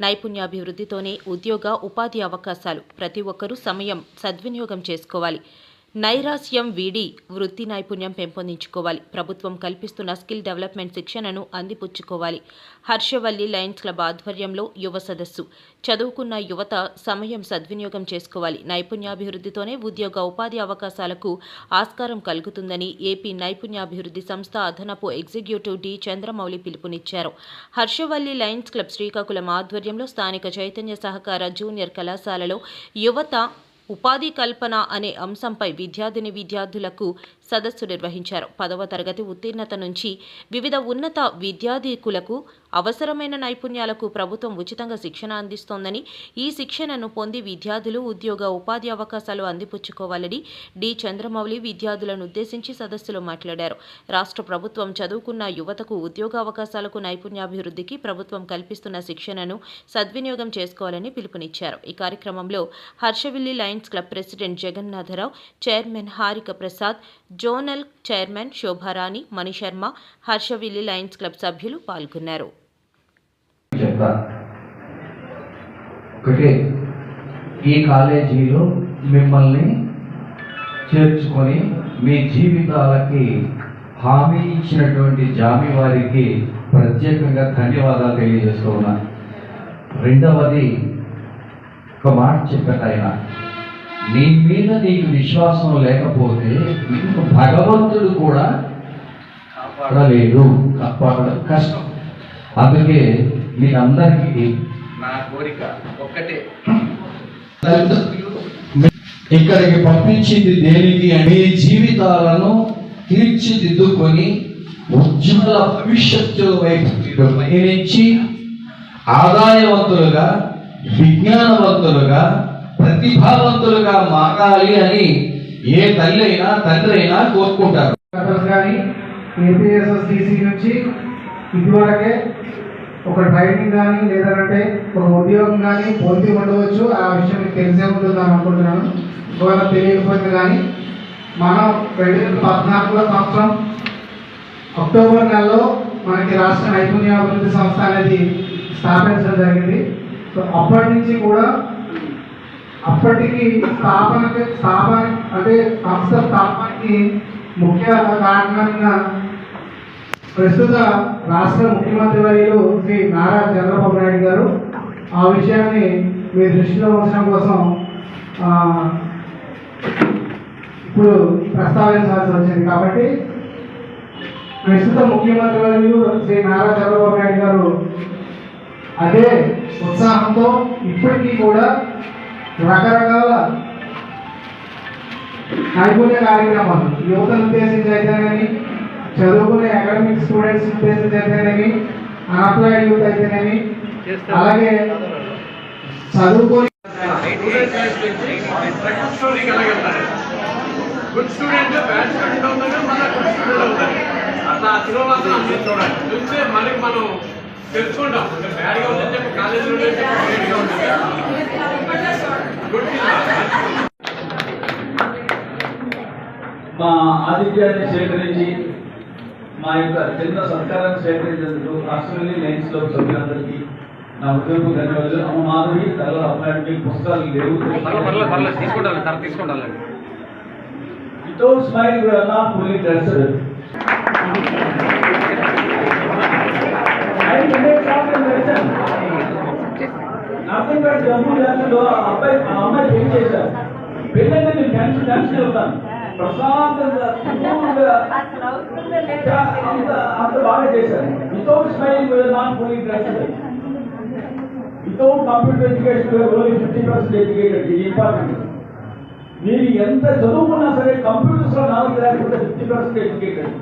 నైపుణ్యాభివృద్ధితోనే ఉద్యోగ ఉపాధి అవకాశాలు ప్రతి ఒక్కరూ సమయం సద్వినియోగం చేసుకోవాలి. నైరాస్యం వీడి వృత్తి నైపుణ్యం పెంపొందించుకోవాలి. ప్రభుత్వం కల్పిస్తున్న స్కిల్ డెవలప్మెంట్ శిక్షణను అందిపుచ్చుకోవాలి. హర్షవల్లి లయన్స్ క్లబ్ ఆధ్వర్యంలో యువ సదస్సు. చదువుకున్న యువత సమయం సద్వినియోగం చేసుకోవాలి. నైపుణ్యాభివృద్ధితోనే ఉద్యోగ ఉపాధి అవకాశాలకు ఆస్కారం కలుగుతుందని ఏపీ నైపుణ్యాభివృద్ధి సంస్థ అదనపు ఎగ్జిక్యూటివ్ డి. చంద్రమౌళి పిలుపునిచ్చారు. హర్షవల్లి లయన్స్ క్లబ్ శ్రీకాకుళం ఆధ్వర్యంలో స్థానిక చైతన్య సహకార జూనియర్ కళాశాలలో యువత ఉపాధి కల్పన అనే అంశంపై విద్యార్థిని విద్యార్థులకు సదస్సు నిర్వహించారు. పదవ తరగతి ఉత్తీర్ణత నుంచి వివిధ ఉన్నత విద్యాధికులకు అవసరమైన నైపుణ్యాలకు ప్రభుత్వం ఉచితంగా శిక్షణ అందిస్తోందని ఈ శిక్షణను పొంది విద్యార్థులు ఉద్యోగ ఉపాధి అవకాశాలు అందిపుచ్చుకోవాలని డి. చంద్రమౌళి విద్యార్థులను ఉద్దేశించి సదస్సులో మాట్లాడారు. రాష్ట్ర ప్రభుత్వం చదువుకున్న యువతకు ఉద్యోగ అవకాశాలకు నైపుణ్యాభివృద్ధికి ప్రభుత్వం కల్పిస్తున్న శిక్షణను సద్వినియోగం చేసుకోవాలని పిలుపునిచ్చారు. ఈ కార్యక్రమంలో Harshavilli lions club president Jagannatharao chairman Harika Prasad zonal chairman Shobharani Manisharma Harshavilli lions club సభ్యులు పాల్గొన్నారు. ఈ కాలేజీలో మిమ్మల్ని చేర్చుకొని మీ జీవితాలకి హామీ ఇచ్చినటువంటి జామి వారికి ప్రత్యేకంగా ధన్యవాదాలు తెలియజేస్తూ ఉన్నాను. రెండవది ఒక మాట చెప్పారు ఆయన. నీ మీద నీకు విశ్వాసం లేకపోతే నిన్ను భగవంతుడు కూడా కాపాడలేడు. కాపాడడం కష్టం. అందుకే మీరందరికీ నా కోరిక ఒక్కటే. ఇక్కడికి పంపించింది దేనికి మీ జీవితాలను తీర్చిదిద్దుకొని ఉజ్వల భవిష్యత్తు వైపు పయనించి ఆదాయవంతులుగా విజ్ఞానవంతులుగా ప్రతిభావంతులుగా మారాలి అని ఏ తల్లి అయినా తండ్రి అయినా కోరుకుంటారు. కానీ ఏపీఎస్ఎస్డిసి నుంచి ఇదివరకే ఒక ట్రైనింగ్ కానీ లేదంటే ఒక ఉద్యోగం కానీ పొంది ఉండవచ్చు. ఆ విషయం మీకు తెలిసే ఉంటుందని అనుకుంటున్నాను. ఒకవేళ తెలియకపోయింది కానీ మనం రెండు వేల పద్నాలుగులో సంవత్సరం అక్టోబర్ నెలలో మనకి రాష్ట్ర నైపుణ్యాభివృద్ధి సంస్థ అనేది స్థాపించడం జరిగింది. సో అప్పటి నుంచి కూడా అప్పటికి స్థాపనకి స్థాపన అంటే సంస్థ స్థాపనకి ముఖ్య కారణంగా ప్రస్తుత రాష్ట్ర ముఖ్యమంత్రి వర్యులు శ్రీ నారా చంద్రబాబు నాయుడు గారు ఆ విషయాన్ని మీ దృష్టిలో ఉంచడం కోసం ఇప్పుడు ప్రస్తావించాల్సి వచ్చింది. కాబట్టి ప్రస్తుత ముఖ్యమంత్రి వర్యులు శ్రీ నారా చంద్రబాబు నాయుడు గారు అదే ఉత్సాహంతో ఇప్పటికీ కూడా రకరకాల నైపుణ్య కార్యక్రమాలు. యువతను ఉద్దేశించి అయితేనేమి చదువుకునే అకాడమిక్ స్టూడెంట్స్ ఉద్దేశించి అయితేనేమి అన్అప్లైడ్ యూత్ అయితేనేమి అలాగే చదువుకొని గుడ్ స్టూడెంట్ బ్యాడ్ స్టూడెంట్ అవుతాడు గుడ్ స్టూడెంట్ అవుతాడు అట్లా తిరగవాల్సిన చూస్తే మనం తెలుసుకుంటాం. బ్యాడ్గా కాలేజీలో మా ఆతిథ్యాన్ని స్వీకరించి మా యొక్క చిన్న సత్కారాన్ని స్వీకరించేందుకు రాష్ట్రంలోని లైన్స్లో సభ్యులందరికీ నా ఉద్యోగం ధన్యవాదాలు. అమ్మ మాధవి తల అమ్మాయి పుస్తకాలు లేవు. తీసుకుంటాను తీసుకుంటాను without smile we are not fully dressed పాటు జమ్మూ డ్యాన్స్లో అబ్బాయి ఆ అమ్మాయి పెళ్ళి చేశారు పెళ్ళంటే నేను డ్యాన్స్ డ్యాన్స్ వెళ్తాను ప్రశాంతంగా అంత బాగా చేశారు without smiling not fully dress without computer education only fifty percent educated ఇది ఇంపార్టెంట్ మీరు ఎంత చదువుకున్నా సరే కంప్యూటర్స్లో నాలెడ్జ్ లేకపోతే fifty percent educated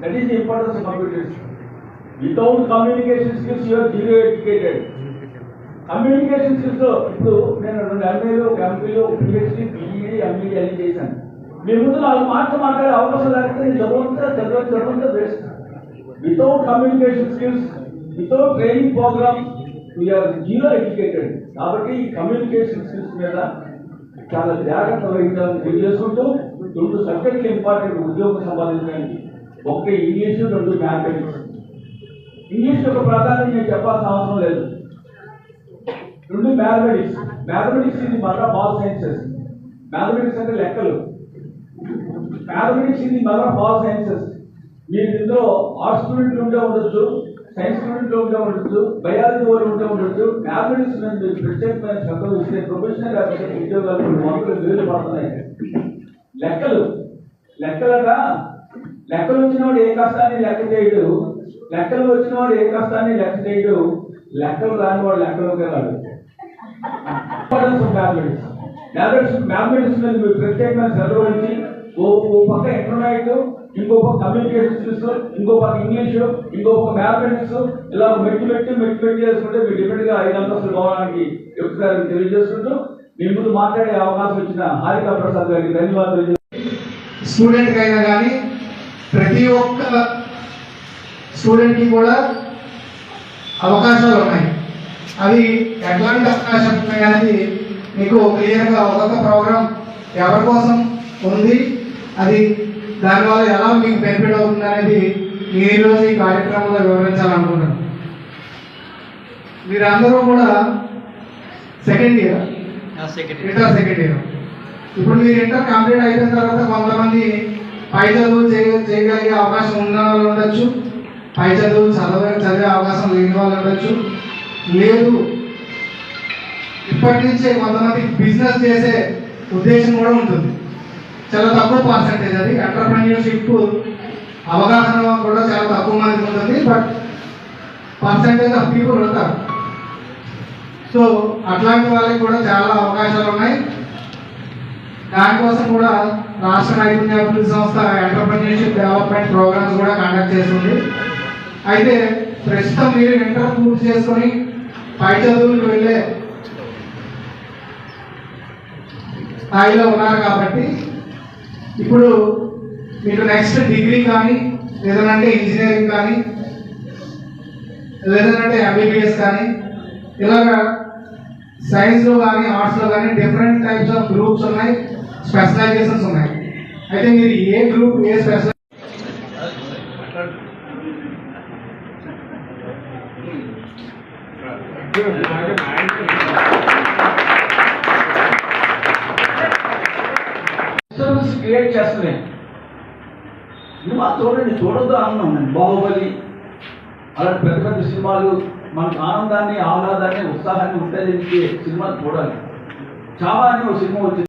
that is the importance computers without communication skills you are zero educated communication స్కిల్స్లో ఇప్పుడు నేను రెండు ఎంఏలు ఒక ఎంపీలు ఒక పిహెచ్డి పిఈడి ఎంఈడి అని చేశాను. మీ ముందు నాలుగు మాటలు మాట్లాడే అవకాశం లేకపోతే నేను చదవంతా చదవ చదవంతా waste without communication skills without training program we are zero educated కాబట్టి ఈ కమ్యూనికేషన్ స్కిల్స్ మీద చాలా జాగ్రత్త వహించాలని తెలియజేసుకుంటూ రెండు సబ్జెక్టులు ఇంపార్టెంట్ ఉద్యోగం సంపాదించడానికి ఒక్క ఇంగ్లీషు రెండు మ్యాథమెటిక్స్ ఇంగ్లీష్ యొక్క ప్రాధాన్యత నేను చెప్పాల్సిన అవసరం లేదు. రెండు మ్యాథమెటిక్స్ మ్యాథమెటిక్స్ ఇది మళ్ళా బాల్ సైన్సెస్ మ్యాథమెటిక్స్ అంటే లెక్కలు. మ్యాథమెటిక్స్ ఇది మళ్ళా బాల్ సైన్సెస్ మీరు ఇందులో ఆర్ట్స్ స్టూడెంట్లు ఉంటే ఉండొచ్చు సైన్స్ స్టూడెంట్లు ఉంటే ఉండొచ్చు బయాలజీ వాళ్ళు ఉంటే ఉండొచ్చు. మ్యాథమెటిక్స్ నుండి ప్రత్యేకమైన శ్రద్ధ ఇస్తే ప్రొఫెషనల్ ఉద్యోగాలు ఇప్పుడు వేలు పడుతున్నాయి. లెక్కలు. లెక్కలట. లెక్కలు వచ్చినవాడు ఏ కష్టాన్ని లెక్క చేయడు. లెక్కలు వచ్చినవాడు ఏ కష్టాన్ని లెక్క చేయడు. లెక్కలు రాని వాడు లెక్కలోకి రాడు. Importance of mathematics mathematics mathematics మీద మీరు ప్రత్యేకమైన శ్రద్ధ వహించి ఓ ఓ పక్క ఎకనామిక్ ఇంకో పక్క కమ్యూనికేషన్స్ ఇంకో పక్క ఇంగ్లీష్ ఇంకో పక్క మ్యాథమెటిక్స్ ఇలా మెట్టు పెట్టి మెట్టు పెట్టి చేసుకుంటే మీరు డిఫరెంట్గా ఐదు అంతస్తులు కావడానికి ఎక్కుతారని తెలియజేస్తుంటూ మీ ముందు మాట్లాడే అవకాశం ఇచ్చిన హారికా ప్రసాద్ గారికి ధన్యవాదాలు స్టూడెంట్ అయినా కానీ ప్రతి ఒక్క స్టూడెంట్కి కూడా అవకాశాలు ఉన్నాయి అవి ఎట్లాంటి అవకాశం ఉన్నాయి అనేది మీకు క్లియర్గా ఒక్కొక్క ప్రోగ్రామ్ ఎవరి కోసం ఉంది అది దానివల్ల ఎలా మీకు బెనిఫిట్ అవుతుంది అనేది ఈ రోజు ఈ కార్యక్రమంలో వివరించాలనుకుంటున్నాను. మీరందరూ కూడా second year. Inter second year. ఇప్పుడు మీరు ఇంటర్ కంప్లీట్ అయిపోయిన తర్వాత కొంతమంది పై చదువులు చేయ చేయగలిగే అవకాశం ఉన్న వాళ్ళు ఉండొచ్చు. పై చదువులు చదవ చదివే అవకాశం లేని వాళ్ళు ఉండొచ్చు. లేదు ఇప్పటి నుంచే కొంతమంది బిజినెస్ చేసే ఉద్దేశం కూడా ఉంటుంది. చాలా తక్కువ పర్సెంటేజ్ అది. ఎంటర్ప్రెన్యూర్షిప్ అవగాహన కూడా చాలా తక్కువ మందికి ఉంటుంది బట్ పర్సెంటేజ్ ఆఫ్ పీపుల్ ఉంటారు. సో అట్లాంటి వాళ్ళకి కూడా చాలా అవకాశాలు ఉన్నాయి. దానికోసం కూడా రాష్ట్ర నైపుణ్యాభివృద్ధి సంస్థ ఎంటర్ప్రెన్యూర్షిప్ డెవలప్మెంట్ ప్రోగ్రామ్స్ కూడా కండక్ట్ చేస్తుంది. అయితే ప్రస్తుతం మీరు ఇంటర్ పూర్తి చేసుకొని పై చదువులకు వెళ్ళే స్థాయిలో ఉన్నారు కాబట్టి ఇప్పుడు మీకు నెక్స్ట్ డిగ్రీ కానీ లేదంటే ఇంజనీరింగ్ కానీ లేదంటే ఎంబీబీఎస్ కానీ ఇలాగా సైన్స్లో కానీ ఆర్ట్స్లో కానీ డిఫరెంట్ టైప్స్ ఆఫ్ గ్రూప్స్ ఉన్నాయి స్పెషలైజేషన్స్ ఉన్నాయి. అయితే మీరు ఏ గ్రూప్ ఏ స్పెషల్ క్రియేట్ చేస్తున్నాయి. సినిమా చూడండి చూడొద్దు అన్నాం నేను. బాహుబలి అలాంటి పెద్ద పెద్ద సినిమాలు మనకు ఆనందాన్ని ఆహ్లాదాన్ని ఉత్సాహాన్ని ఉంటే సినిమాలు చూడాలి. చాలా అని ఒక సినిమా వచ్చింది.